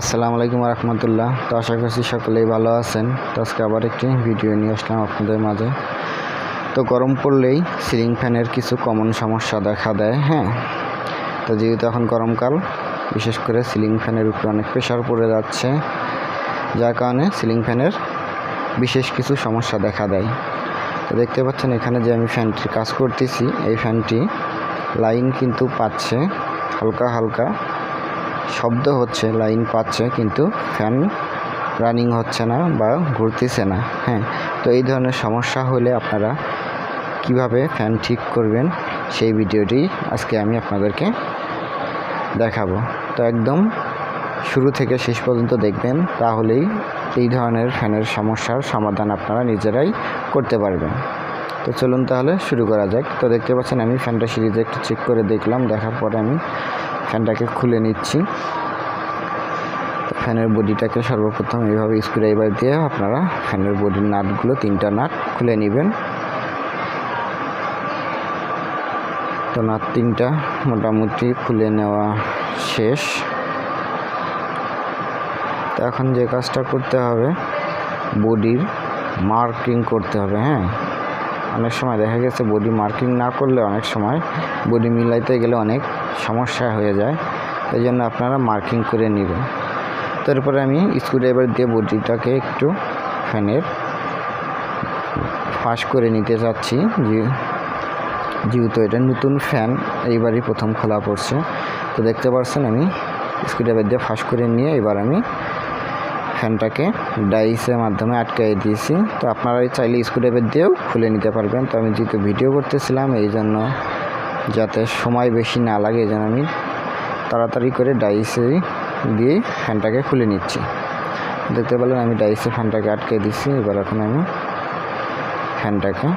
আসসালামু আলাইকুম রহমতুল্লাহ। তো আশা করছি সকলেই ভালো আছেন। তো আজকে আবার একটি ভিডিও নিয়ে আসলাম আপনাদের মাঝে। তো গরম পড়লেই সিলিং ফ্যানের কিছু কমন সমস্যা দেখা দেয় হ্যাঁ? তো যেহেতু এখন গরমকাল, বিশেষ করে সিলিং ফ্যানের উপরে অনেক প্রেশার পড়ে যাচ্ছে, যার কারণে সিলিং ফ্যানের বিশেষ কিছু সমস্যা দেখা দেয়। তো দেখতে পাচ্ছেন এখানে যে আমি ফ্যানটির কাজ করতেছি, এই ফ্যানটি লাইন কিন্তু পাচ্ছে, হালকা হালকা শব্দ হচ্ছে, লাইন পাচ্ছে, কিন্তু ফ্যান রানিং হচ্ছে না বা ঘুরতেছে না। হ্যাঁ তো এই ধরনের সমস্যা হলে আপনারা কীভাবে ফ্যান ঠিক করবেন সেই ভিডিওটি আজকে আমি আপনাদেরকে দেখাবো। তো একদম শুরু থেকে শেষ পর্যন্ত দেখবেন, তাহলেই এই ধরনের ফ্যানের সমস্যার সমাধান আপনারা নিজেরাই করতে পারবেন। তো চলুন তাহলে শুরু করা যাক। তো দেখতে পাচ্ছেন আমি ফ্যানটা সিরিজে একটু চেক করে দেখলাম, দেখার পরে আমি ফ্যানটাকে খুলে নিচ্ছি। ফ্যানের বডিটাকে সর্বপ্রথম এইভাবে স্ক্রুড্রাইভার দিয়ে আপনারা ফ্যানের বডির নাটগুলো, তিনটা নাট খুলে নেবেন। তো নাট তিনটা মোটামুটি খুলে নেওয়া শেষ। তো এখন যে কাজটা করতে হবে, বডির মার্কিং করতে হবে হ্যাঁ? অনেক সময় দেখা গেছে বডি মার্কিং না করলে অনেক সময় বডি মিলাইতে গেলে অনেক সমস্যা হয়ে যায়, এই জন্য আপনারা মার্কিং করে নেবেন। তারপরে আমি স্ক্রুড্রাইভার দিয়ে বডিটাকে একটু ফ্যানের ফাঁস করে নিতে চাচ্ছি যে যেহেতু এটা নতুন ফ্যান, এইবারই প্রথম খোলা পড়ছে। তো দেখতে পাচ্ছেন আমি স্ক্রুড্রাইভার দিয়ে ফাঁস করে নিয়ে এবার আমি ফ্যানটাকে ডাইসের মাধ্যমে আটকাই দিয়েছি। তো আপনারা চাইলে স্ক্রুড্রাইভার দিয়েও খুলে নিতে পারবেন। তো আমি যেহেতু ভিডিও করতেছিলাম, এই জন্য যাতে সময় বেশি না লাগে জন্য আমি তাড়াতাড়ি করে ডাইসে দিয়ে ফ্যানটাকে খুলে নিচ্ছি। দেখতে পেলেন আমি ডাইসে ফ্যানটাকে আটকে দিচ্ছি এবার এখন আমি ফ্যানটাকে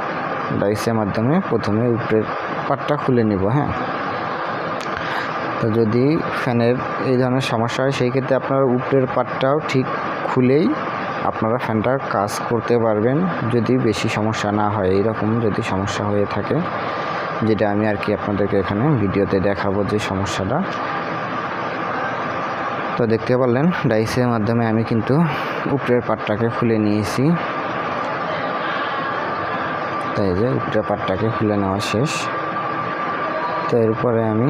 ডাইসের মাধ্যমে প্রথমে উপরের পাটটা খুলে নিব হ্যাঁ। তো যদি ফ্যানের এই ধরনের সমস্যা হয়, সেই ক্ষেত্রে আপনার উপরের পাটটাও ঠিক খুলেই আপনারা ফ্যানটার কাজ করতে পারবেন যদি বেশি সমস্যা না হয়। এইরকম যদি সমস্যা হয়ে থাকে যেটা আমি আর কি আপনাদেরকে এখানে ভিডিওতে দেখাবো যে সমস্যাটা। তো দেখতে পারলেন ডাইসের মাধ্যমে আমি কিন্তু উপরের পাটটাকে খুলে নিয়েছি। তাই যে উপরের পাটটাকে খুলে নেওয়া শেষ। তো এরপরে আমি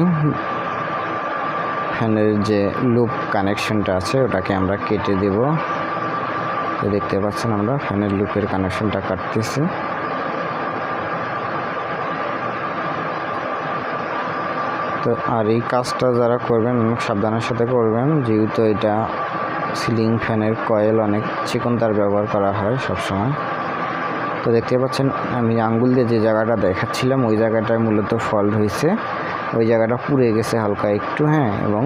ফ্যানের যে লুপ কানেকশনটা আছে, ওটাকে আমরা কেটে দেব। তো দেখতে পাচ্ছেন আমরা ফ্যানের লুপের কানেকশনটা কাটতেছি। তো আর এই কাজটা যারা করবেন অনেক সাবধানের সাথে করবেন। যেহেতু এটা সিলিং ফ্যানের কয়েল অনেক চিকন তার ব্যবহার করা হয় সবসময়। তো দেখতে পাচ্ছেন, আমি আঙ্গুল দিয়ে যে জায়গাটা দেখাচ্ছিলাম, ওই জায়গাটায় মূলত ফল্ট হয়েছে। ওই জায়গাটা পুড়ে গেছে হালকা একটু হ্যাঁ এবং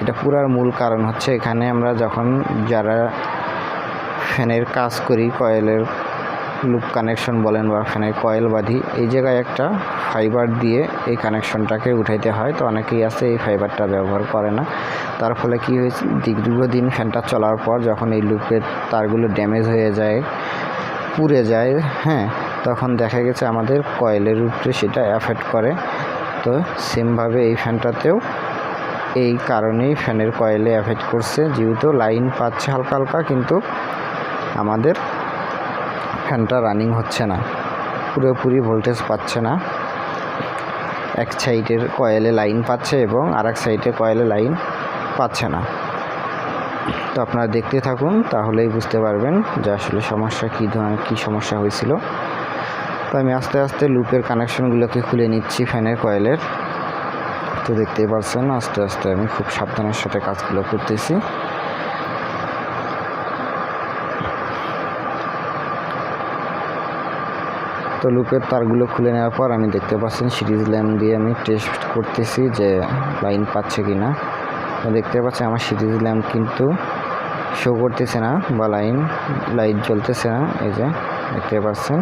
এটা পুরার মূল কারণ হচ্ছে এখানে আমরা যখন যারা ফ্যানের কাজ করি কয়েলের লুপ কানেকশন বলেন বা ফ্যানের কয়েল বাঁধি, এই জায়গায় একটা ফাইবার দিয়ে এই কানেকশনটাকে উঠাইতে হয়। তো অনেকেই আছে এই ফাইবারটা ব্যবহার করে না। তার ফলে কি হয়েছে দীর্ঘদিন ফ্যানটা চলার পর যখন এই লুপের তারগুলো ড্যামেজ হয়ে যায়, পুড়ে যায় হ্যাঁ তখন দেখা গেছে আমাদের কয়েলের উপরে সেটা অ্যাফেক্ট করে। তো সেমভাবে এই ফ্যানটাতেও এই কারণেই ফ্যানের কয়েলে অ্যাফেক্ট করছে। যেহেতু লাইন পাচ্ছে হালকা হালকা, কিন্তু আমাদের ফ্যানটা রানিং হচ্ছে না। পুরোপুরি ভোল্টেজ পাচ্ছে না। এক সাইডের কয়েলে লাইন পাচ্ছে এবং আর এক সাইডের কয়েলে লাইন পাচ্ছে না। তো আপনারা দেখতে থাকুন, তাহলেই বুঝতে পারবেন যে আসলে সমস্যা কী ধরনের, কী সমস্যা হয়েছিল। তো আমি আস্তে আস্তে লুপের কানেকশনগুলোকে খুলে নিচ্ছি ফ্যানের কয়েলের। তো দেখতেই পারছেন, আস্তে আস্তে আমি খুব সাবধানের সাথে কাজগুলো করতেছি। তো লুপের তারগুলো খুলে নেওয়ার পর আমি দেখতে পাচ্ছেন সিরিজ ল্যাম্প দিয়ে আমি টেস্ট করতেছি যে লাইন পাচ্ছে কি না দেখতে পাচ্ছি আমার সিরিজ ল্যাম্প কিন্তু শো করতেছে না বা লাইন লাইট জ্বলতেছে না, এই যে দেখতে পাচ্ছেন।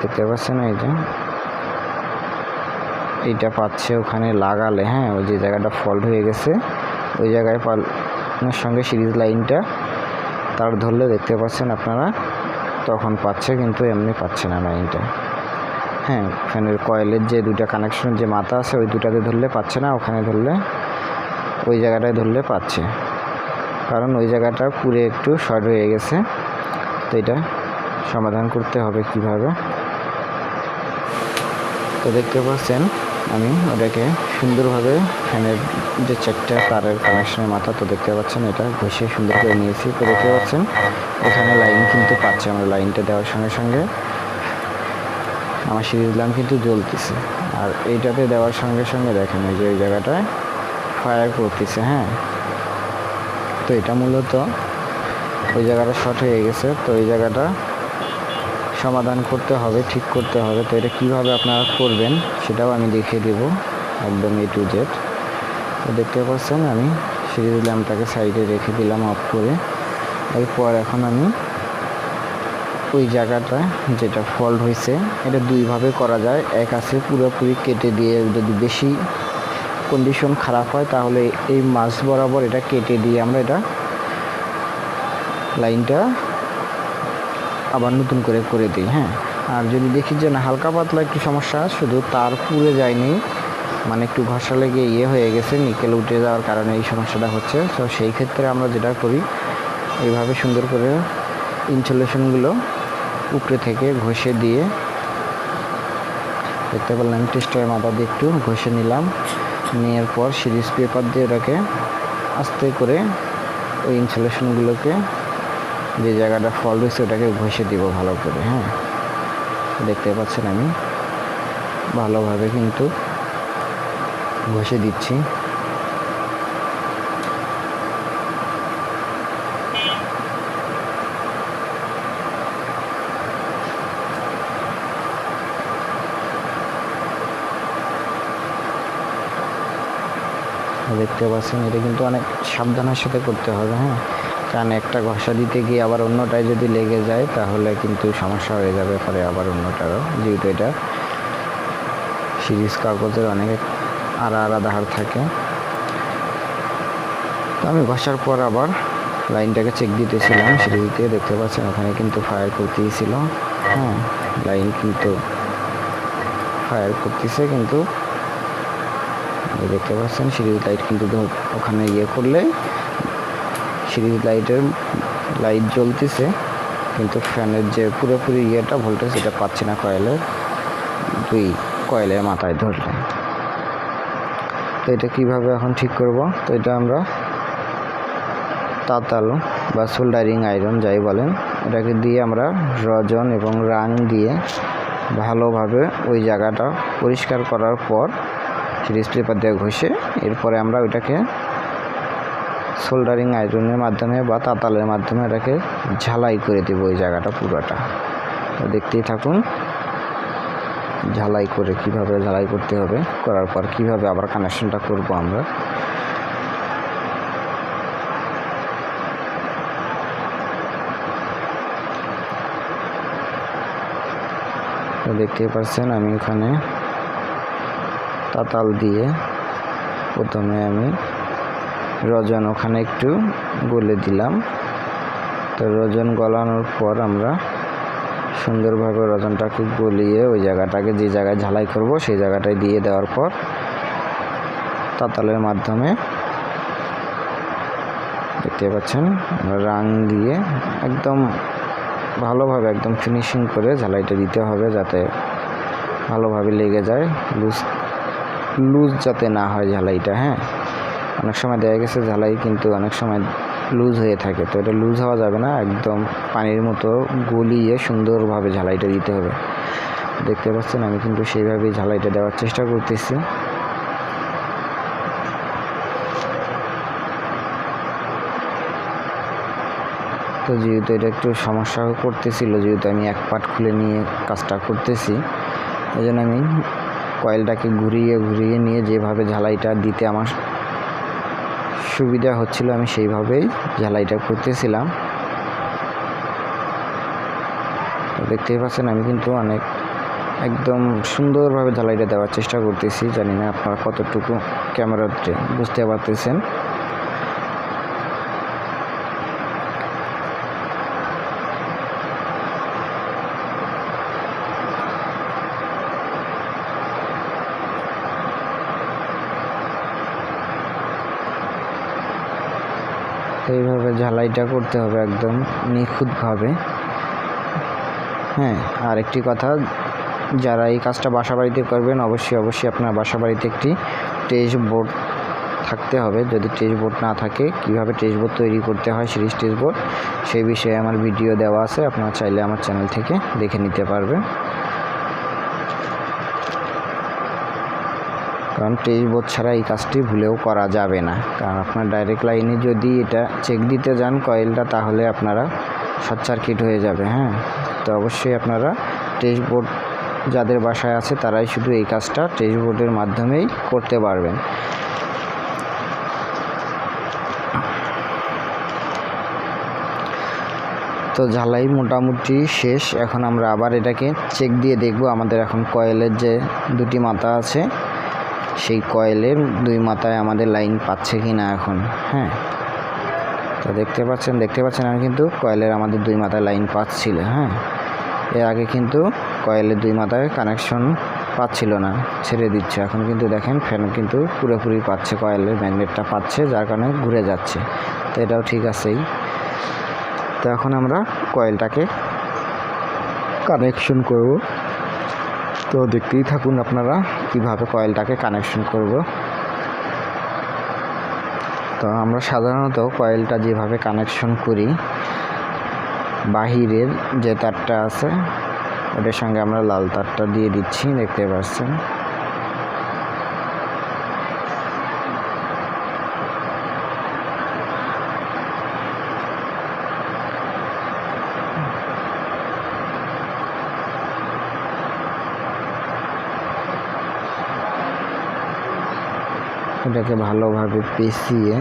দেখতে পাচ্ছেন এই যে। এইটা পাচ্ছে ওখানে লাগালে হ্যাঁ ওই যে জায়গাটা ফল্ট হয়ে গেছে। ওই জায়গায় পালের সঙ্গে সিরিজ লাইনটা তার ধরলে দেখতে পাচ্ছেন আপনারা। তখন পাচ্ছে, কিন্তু এমনি পাচ্ছে না লাইনটা হ্যাঁ ফ্যানের কয়েলের যে দুটা কানেকশনের যে মাথা আছে, ওই দুটাতে ধরলে পাচ্ছে না, ওখানে ধরলে ওই জায়গাটায় ধরলে পাচ্ছে। কারণ ওই জায়গাটা পুরে একটু শর্ট হয়ে গেছে। তো এটা সমাধান করতে হবে কীভাবে? তো দেখতে পাচ্ছেন, আমি ওটাকে সুন্দরভাবে ফ্যানের যে চারটা তারের কানেকশনের মাথা তো দেখতে পাচ্ছেন এটা, ঘষে সুন্দর করে নিয়েছি তো দেখতে পাচ্ছেন। এখানে লাইন কিন্তু পাচ্ছে আমরা লাইনটা দেওয়ার সঙ্গে সঙ্গে। আমার সিরিজ ল্যাম্প কিন্তু জ্বলতেছে। আর এইটাতে দেওয়ার সঙ্গে সঙ্গে দেখেন এই যে ওই জায়গাটায় ফায়ার করতেছে হ্যাঁ। তো এটা মূলত ওই জায়গাটা শর্ট হয়ে গেছে, তো ওই জায়গাটা সমাধান করতে হবে, ঠিক করতে হবে। তো এটা কীভাবে আপনারা করবেন, সেটাও আমি দেখিয়ে দেব। একদম এ টু জেড তো দেখতে পাচ্ছেন আমি সিরিজ ল্যাম্পটাকে সাইডে রেখে দিলাম অফ করে। এরপর এখন আমি ওই জায়গাটা যেটা ফল্ট হয়েছে, এটা দুইভাবে করা যায়। এক আছে পুরোপুরি কেটে দিয়ে যদি বেশি কন্ডিশন খারাপ হয়, তাহলে এই মাছ বরাবর এটা কেটে দিয়ে আমরা এটা লাইনটা আবার নতুন করে করে দিই হ্যাঁ। আর যদি দেখি যে না, হালকা পাতলা একটু সমস্যা, শুধু তার পুড়ে যায়নি মানে একটু ঘষা লেগে ইয়ে হয়ে গেছে, নিকেল উঠে যাওয়ার কারণে এই সমস্যাটা হচ্ছে। তো সেই ক্ষেত্রে আমরা যেটা করি, এইভাবে সুন্দর করে ইনসুলেশনগুলো উপরে থেকে ঘষে দিয়ে, দেখতে পারলাম টেস্টের মাথা দিয়ে একটু ঘষে নিলাম। নেওয়ার পর সিরিজ পেপার দিয়ে ওটাকে আস্তে করে ওই ইনসুলেশনগুলোকে যে জায়গাটা ফল রয়েছে ওটাকে ঘষে দিব ভালো করে হ্যাঁ। দেখতে পাচ্ছেন আমি? ভালোভাবে কিন্তু ঘষে দিচ্ছি। দেখতে পাচ্ছেন, এটা কিন্তু অনেক সাবধানের সাথে করতে হবে হ্যাঁ? কারণ একটা ঘষা দিতে গিয়ে আবার অন্যটায় যদি লেগে যায়, তাহলে কিন্তু সমস্যা হয়ে যাবে, পরে আবার অন্যটারও। যেহেতু এটা সিরিজ কাগজের অনেক আলাদা আলাদা হার থাকে। তো আমি ঘষার পর আবার লাইনটাকে চেক দিতেছিলাম সিরিজতে দেখতে পাচ্ছেন ওখানে কিন্তু ফায়ার করতেই ছিল। হ্যাঁ লাইন কিন্তু ফায়ার করতেছে কিন্তু দেখতে পাচ্ছেন সিরিজ লাইট কিন্তু ওখানে ইয়ে করলে সিরিজ লাইটের লাইট জ্বলতেছে, কিন্তু ফ্যানের যে পুরোপুরি ইয়েটা ভোল্টেজ সেটা পাচ্ছি না কয়েলের, দুই কয়েলের মাথায় ধরলে। তো এটা কীভাবে এখন ঠিক করব? তো এটা আমরা তাতাল বা সোল্ডারিং আয়রন যাই বলেন, এটাকে দিয়ে আমরা রজন এবং রাং দিয়ে ভালোভাবে ওই জায়গাটা পরিষ্কার করার পর সিরিজ পেপার দিয়ে ঘষে এরপরে আমরা ওইটাকে সোল্ডারিং আয়রনের মাধ্যমে বা তাতালের মাধ্যমে এটাকে ঝালাই করে দেব ওই জায়গাটা পুরোটা। দেখতেই থাকুন ঝালাই করে কীভাবে ঝালাই করতে হবে, করার পর কীভাবে আবার কানেকশনটা করব আমরা। তো দেখতেই পাচ্ছেন আমি ওখানে তাতাল দিয়ে প্রথমে আমি রজন ওখানে একটু গলে দিলাম। তো রজন গলানোর পর আমরা সুন্দরভাবে রজনটাকে গলিয়ে ওই জায়গাটাকে যে জায়গায় ঝালাই করব, সেই জায়গাটায় দিয়ে দেওয়ার পর তাতালের মাধ্যমে দেখতে পাচ্ছেন রাং দিয়ে একদম ভালোভাবে একদম ফিনিশিং করে ঝালাইটা দিতে হবে যাতে ভালোভাবে লেগে যায় লুজ লুজ যাতে না হয় ঝালাইটা হ্যাঁ? অনেক সময় দেখা গেছে ঝালাই কিন্তু অনেক সময় লুজ হয়ে থাকে। তো এটা লুজ হওয়া যাবে না, একদম পানির মতো গলিয়ে সুন্দরভাবে ঝালাইটা দিতে হবে। দেখতে পাচ্ছেন, আমি কিন্তু সেইভাবেই ঝালাইটা দেওয়ার চেষ্টা করতেছি। তো যেহেতু এটা একটু সমস্যা করতেছিল, যেহেতু আমি এক পাট খুলে নিয়ে কাজটা করতেছি এই জন্য আমি কয়েলটাকে ঘুরিয়ে ঘুরিয়ে নিয়ে যেভাবে ঝালাইটা দিতে আমার সুবিধা হচ্ছিল আমি সেইভাবেই ঝালাইটা করতেছিলাম। দেখতেই পাচ্ছেন, আমি কিন্তু অনেক একদম সুন্দরভাবে ঝালাইটা দেওয়ার চেষ্টা করতেছি। জানি না আপনারা কতটুকু ক্যামেরাতে বুঝতে পারতেছেন তো ঝালাইটা করতে হবে একদম নিখুঁতভাবে। হ্যাঁ আর একটি কথা, যারা এই কাজটা বাসা বাড়িতে করবেন, অবশ্যই অবশ্যই আপনার বাসা বাড়িতে একটি টেস্ট বোর্ড থাকতে হবে। যদি টেস্ট বোর্ড না থাকে, কীভাবে টেস্ট বোর্ড তৈরি করতে হয় সিরিজ টেস্ট বোর্ড সেই বিষয়ে আমার ভিডিও দেওয়া আছে, আপনারা চাইলে আমার চ্যানেল থেকে দেখে নিতে পারবেন। কারণ টেস্ট বোর্ড ছাড়া এই কাজটি ভুলেও করা যাবে না। কারণ আপনার ডাইরেক্ট লাইনে যদি এটা চেক দিতে যান কয়েলটা তাহলে আপনারা শর্ট সার্কিট হয়ে যাবে হ্যাঁ? তো অবশ্যই আপনারা টেস্ট বোর্ড যাদের বাসায় আছে, তারাই শুধু এই কাজটা টেস্ট বোর্ডের মাধ্যমেই করতে পারবেন। তো ঝালাই মোটামুটি শেষ। এখন আমরা আবার এটাকে চেক দিয়ে দেখব। আমাদের এখন কয়েলের যে দুটি মাথা আছে সেই কয়েলের দুই মাথায় আমাদের লাইন পাচ্ছে কি না এখন হ্যাঁ? তো দেখতে পাচ্ছেন দেখতে পাচ্ছেন, আমি কিন্তু কয়েলের আমাদের দুই মাথায় লাইন পাচ্ছিল হ্যাঁ? এর আগে কিন্তু কয়েলের দুই মাথায় কানেকশন পাচ্ছিল না, ছেড়ে দিচ্ছে। এখন কিন্তু দেখেন ফ্যান কিন্তু পুরোপুরি পাচ্ছে, কয়েলের ম্যাগনেটটা পাচ্ছে, যার কারণে ঘুরে যাচ্ছে। তো এটাও ঠিক আছেই। তো এখন আমরা কয়েলটাকে কানেকশন করব। তো দেখতেই থাকুন আপনারা কীভাবে কয়েলটাকে কানেকশন করব। তো আমরা সাধারণত কয়েলটা যেভাবে কানেকশন করি, বাহিরের যে তারটা আছে, ওটার সঙ্গে আমরা লাল তারটা দিয়ে দিচ্ছি, দেখতে পাচ্ছেন? এটাকে ভালোভাবে পেঁচিয়ে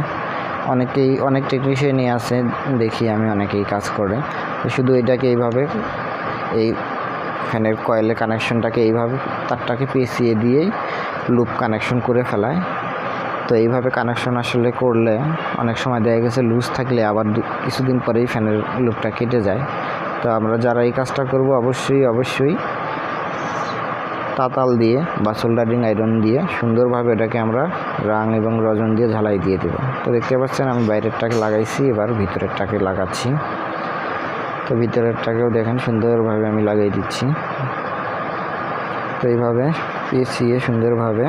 অনেকেই, অনেক টেকনিশিয়ানই আছে, দেখি আমি অনেকেই কাজ করে। তো শুধু এটাকে এইভাবে, এই ফ্যানের কয়েলের কানেকশনটাকে এইভাবে, তারটাকে পেঁচিয়ে দিয়েই লুপ কানেকশন করে ফেলায়। তো এইভাবে কানেকশন আসলে করলে অনেক সময় দেখা গেছে লুজ থাকলে আবার কিছুদিন পরেই ফ্যানের লুপটা কেটে যায়। তো আমরা যারা এই কাজটা করব, অবশ্যই অবশ্যই তাতাল দিয়ে বা সোল্ডারিং আয়রন দিয়ে সুন্দরভাবে এটাকে আমরা রাং এবং রজন দিয়ে ঝালাই দিয়ে দেবো। তো দেখতে পাচ্ছেন আমি বাইরেরটাকে লাগাইছি, এবার ভিতরেরটাকে লাগাচ্ছি। তো ভিতরেরটাকেও দেখেন সুন্দরভাবে আমি লাগিয়ে দিচ্ছি। তো এইভাবে পেঁচিয়ে সুন্দরভাবে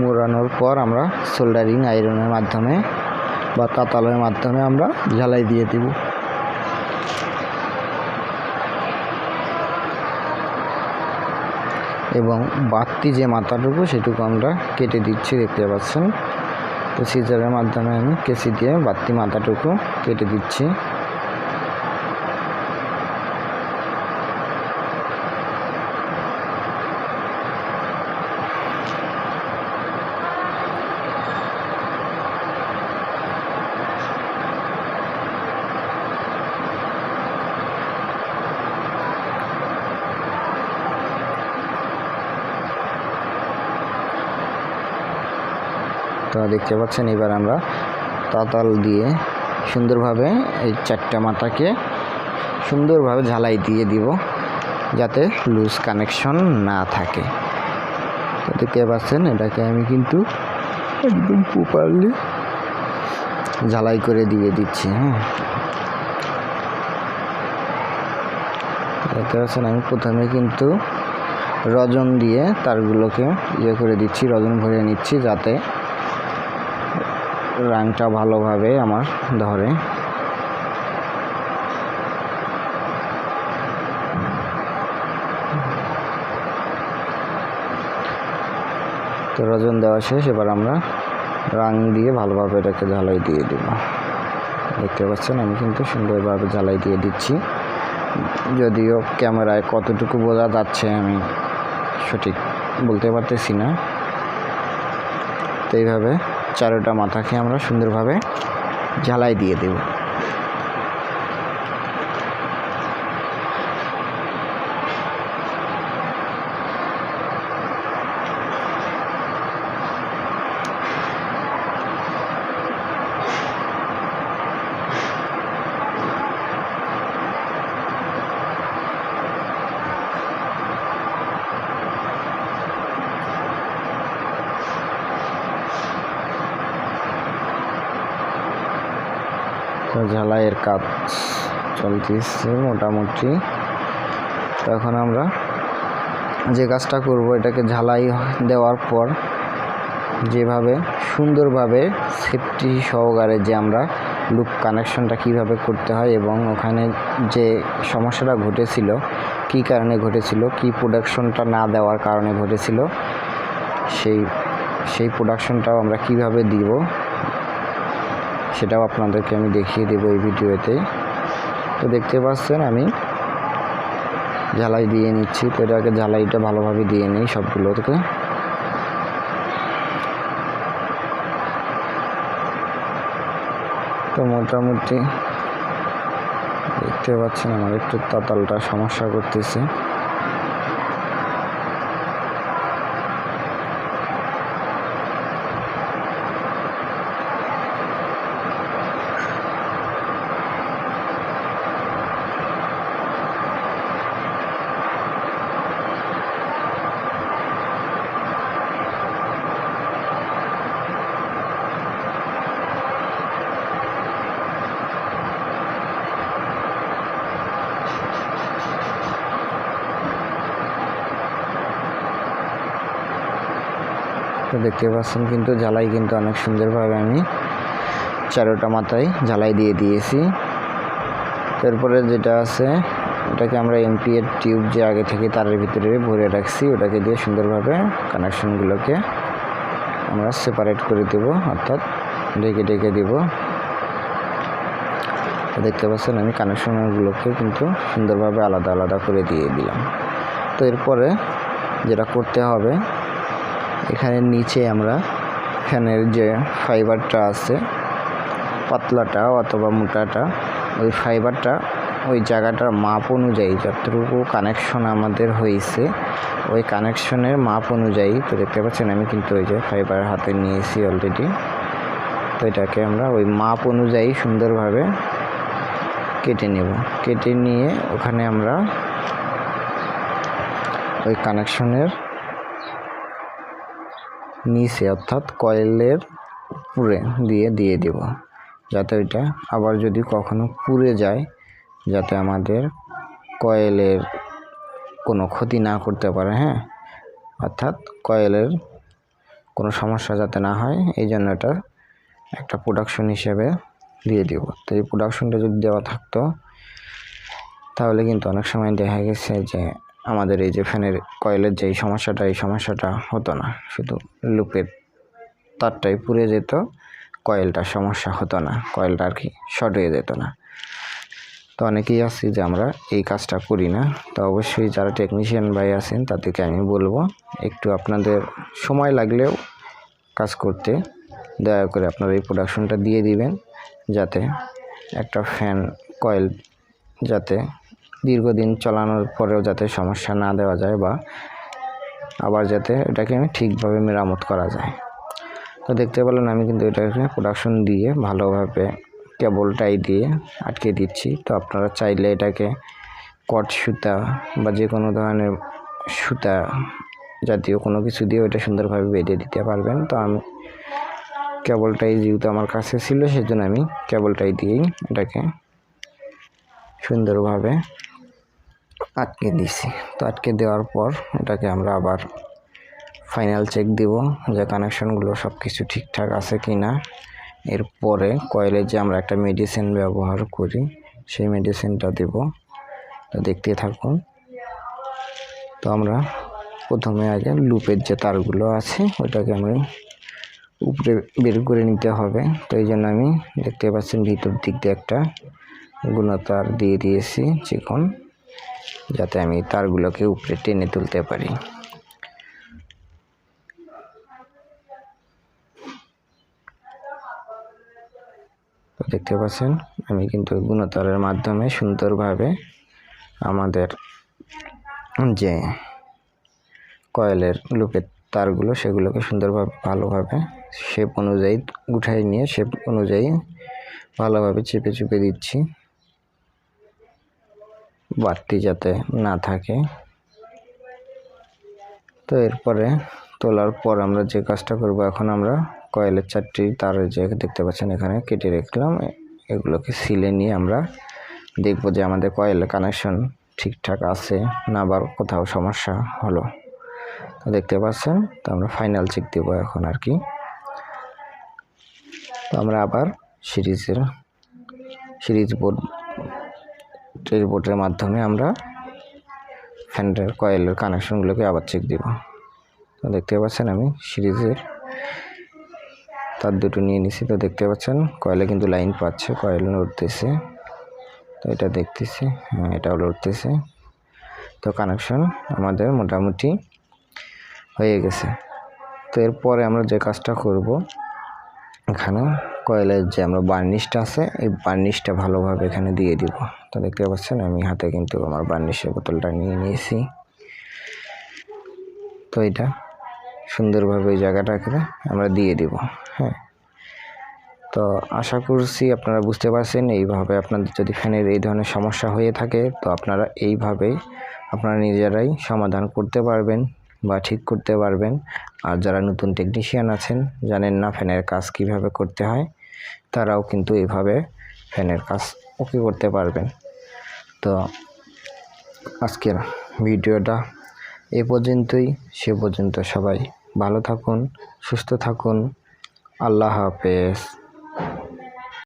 মোড়ানোর পর আমরা সোল্ডারিং আয়রনের মাধ্যমে বা তাতালের মাধ্যমে আমরা ঝালাই দিয়ে দেব। এবং বাড়তি যে মাথাটুকু সেটুকু আমরা কেটে দিচ্ছি, দেখতে পাচ্ছেন। তো সিজারের মাধ্যমে আমি কেসি দিয়ে বাড়তি মাথাটুকু কেটে দিচ্ছি। তো দেখতে পাচ্ছেন, এবার আমরা তাতাল দিয়ে সুন্দরভাবে এই চারটা মাথাকে সুন্দরভাবে ঝালাই দিয়ে দিব, যাতে লুজ কানেকশন না থাকে। তো দেখতে পাচ্ছেন, এটাকে আমি কিন্তু একদম প্রপারলি ঝালাই করে দিয়ে দিচ্ছি হ্যাঁ। দেখতে পাচ্ছেন, আমি প্রথমে কিন্তু রজন দিয়ে তারগুলোকে ইয়ে করে দিচ্ছি, রজন ভরে নিচ্ছি, যাতে রাংটা ভালোভাবে আমার ধরে। তো রজন দেওয়া শেষ, এবার আমরা রাং দিয়ে ভালোভাবে এটাকে ঝালাই দিয়ে দেব। দেখতে পাচ্ছেন, আমি কিন্তু সুন্দরভাবে ঝালাই দিয়ে দিচ্ছি। যদিও ক্যামেরায় কতটুকু বোঝা যাচ্ছে আমি সঠিক বলতে পারতেছি না। তো এইভাবে চারোটা মাথাকে আমরা সুন্দরভাবে ঝালাই দিয়ে দেব। ঝালাইয়ের কাজ চলতেছে মোটামুটি। তো এখন আমরা যে কাজটা করব, এটাকে ঝালাই দেওয়ার পর যেভাবে সুন্দরভাবে সেফটি সহকারে যে আমরা লুপ কানেকশনটা কীভাবে করতে হয় এবং ওখানে যে সমস্যাটা ঘটেছিল, কি কারণে ঘটেছিল, কি প্রোডাকশনটা না দেওয়ার কারণে ঘটেছিল, সেই সেই প্রোডাকশনটাও আমরা কীভাবে দিব সেটাও আপনাদেরকে আমি দেখিয়ে দেবো এই ভিডিওতে। তো দেখতে পাচ্ছেন আমি ঝালাই দিয়ে নিচ্ছি। তো এটাকে ঝালাইটা ভালোভাবে দিয়ে নিই সবগুলোকে। তো মোটামুটি দেখতে পাচ্ছেন আমার একটু তাতালটা সমস্যা করতেছে। তো দেখতে পাচ্ছেন কিন্তু ঝালাই কিন্তু অনেক সুন্দরভাবে আমি চারোটা মাথায় ঝালাই দিয়ে দিয়েছি। তারপরে যেটা আছে ওটাকে আমরা এমপি এর টিউব যে আগে থেকে তারের ভিতরে ভরে রাখছি, ওটাকে দিয়ে সুন্দরভাবে কানেকশনগুলোকে আমরা সেপারেট করে দেব, অর্থাৎ ঢেকে ঢেকে দেব। দেখতে পাচ্ছেন আমি কানেকশনগুলোকে কিন্তু সুন্দরভাবে আলাদা আলাদা করে দিয়ে দিলাম। তো এরপরে যেটা করতে হবে এখানে নিচে আমরা ফ্যানের যে ফাইবারটা আছে, পাতলাটা অথবা মোটাটা, ওই ফাইবারটা, ওই জায়গাটার মাপ অনুযায়ী যতটুকু কানেকশন আমাদের হয়েছে, ওই কানেকশনের মাপ অনুযায়ী তো দেখতে পাচ্ছেন আমি কিন্তু ওই যে ফাইবার হাতে নিয়েছি অলরেডি তো এটাকে আমরা ওই মাপ অনুযায়ী সুন্দরভাবে কেটে নেব। কেটে নিয়ে ওখানে আমরা ওই কানেকশনের নিচে, অর্থাৎ কয়েলের উপরে দিয়ে দিয়ে দেব। যাতে ওইটা আবার যদি কখনো পুড়ে যায়, যাতে আমাদের কয়েলের কোনো ক্ষতি না করতে পারে হ্যাঁ? অর্থাৎ কয়েলের কোনো সমস্যা যাতে না হয়, এই জন্য এটা একটা প্রোডাকশন হিসেবে দিয়ে দিব। তো এই প্রোডাকশনটা যদি দেওয়া থাকতো, তাহলে কিন্তু অনেক সময় দেখা গেছে যে আমাদের এই যে ফ্যানের কয়েলের যে সমস্যাটা, এই সমস্যাটা হতো না। শুধু লুপের তারটাই পুড়ে যেত, কয়েলটার সমস্যা হতো না, কয়েলটা আর কি শর্ট হয়ে যেত না। তো অনেকেই আছি যে আমরা এই কাজটা করি না। তো অবশ্যই যারা টেকনিশিয়ান ভাই আছেন, তাদেরকে আমি বলব, একটু আপনাদের সময় লাগলেও কাজ করতে দয়া করে আপনারা এই প্রোডাকশনটা দিয়ে দিবেন, যাতে একটা ফ্যান কয়েল যাতে দীর্ঘদিন চালানোর পরেও যাতে সমস্যা না দেওয়া যায় বা আবার যাতে এটাকে ঠিকভাবে মেরামত করা যায়। তো দেখতে পেলেন আমি কিন্তু এটাকে প্রোডাকশন দিয়ে ভালোভাবে কেবলটাই দিয়ে আটকে দিচ্ছি। তো আপনারা চাইলে এটাকে কট সুতা বা যে কোনো ধরনের সুতা জাতীয় কোনো কিছু দিয়ে ওটা সুন্দরভাবে বেঁধে দিতে পারবেন। তো আমি কেবলটাই যেহেতু আমার কাছে ছিল, সেজন্য আমি কেবলটাই দিয়েই এটাকে সুন্দরভাবে আটকে দিছি। তো আটকে দেওয়ার পর এটাকে আমরা আবার ফাইনাল চেক দিব যে কানেকশনগুলো সব কিছু ঠিকঠাক আছে কি না এরপরে কয়েলে যে আমরা একটা মেডিসিন ব্যবহার করি, সেই মেডিসিনটা দেব। তো দেখতে থাকুন। তো আমরা প্রথমে আগে লুপের যে তারগুলো আছে ওটাকে আমি উপরে বের করে নিতে হবে। তো এই জন্য আমি দেখতে পাচ্ছেন ভিতর দিক দিয়ে একটা গুণতার দিয়ে দিয়েছি চিকন। যাতে আমি তারগুলোকে উপরে টেনে তুলতে পারি। দেখতে পাচ্ছেন, আমি কিন্তু গুণতারের মাধ্যমে সুন্দরভাবে আমাদের যে কয়েলের লুপের তারগুলো, সেগুলোকে সুন্দরভাবে, ভালোভাবে শেপ অনুযায়ী উঠাই নিয়ে, শেপ অনুযায়ী ভালোভাবে চেপে চেপে দিচ্ছি। বাড়তি যাতে না থাকে। তো এরপরে তোলার পর আমরা যে কাজটা করব, এখন আমরা কয়েলের চারটি তার যে দেখতে পাচ্ছেন এখানে কেটে রাখলাম। এগুলোকে সিলে নিয়ে আমরা দেখব যে আমাদের কয়েলের কানেকশন ঠিকঠাক আছে না আবার কোথাও সমস্যা হলো। তো দেখতে পাচ্ছেন, তো আমরা ফাইনাল চেক দেব এখন আর কি। তো আমরা আবার সিরিজের, সিরিজ বোর্ড ট্রেস বোর্ডের মাধ্যমে আমরা ফ্যানের কয়েলের কানেকশনগুলোকে আবার চেক দিব। তো দেখতে পাচ্ছেন আমি সিরিজের তার দুটো নিয়ে নিছি। তো দেখতে পাচ্ছেন কয়েলে কিন্তু লাইন পাচ্ছে, কয়েল নড়তেছে। তো এটা দেখতেছি হ্যাঁ এটাও লড়তেছে তো কানেকশন আমাদের মোটামুটি হয়ে গেছে। তো এরপরে আমরা যে কাজটা করব, এখানে কয়েলের যে আমরা বার্নিশটা আছে, এই বার্নিশটা ভালোভাবে এখানে দিয়ে দিব। তো দেখতে পাচ্ছেন, আমি হাতে কিন্তু আমার বার্নিশের বোতলটা নিয়ে নিয়েছি। তো এটা সুন্দরভাবে ওই জায়গাটাকে আমরা দিয়ে দিব হ্যাঁ। তো আশা করছি আপনারা বুঝতে পারছেন, এইভাবে আপনাদের যদি ফ্যানের এই ধরনের সমস্যা হয়ে থাকে, তো আপনারা এইভাবেই আপনারা নিজেরাই সমাধান করতে পারবেন বা ঠিক করতে পারবেন। আর যারা নতুন টেকনিশিয়ান আছেন, জানেন না ফ্যানের কাজ কীভাবে করতে হয়, তারাও কিন্তু এইভাবে ফ্যানের কাজ ওকে করতে পারবেন। তো আজকের ভিডিওটা এ পর্যন্তই সে পর্যন্ত সবাই ভালো থাকুন সুস্থ থাকুন। আল্লাহ হাফেজ।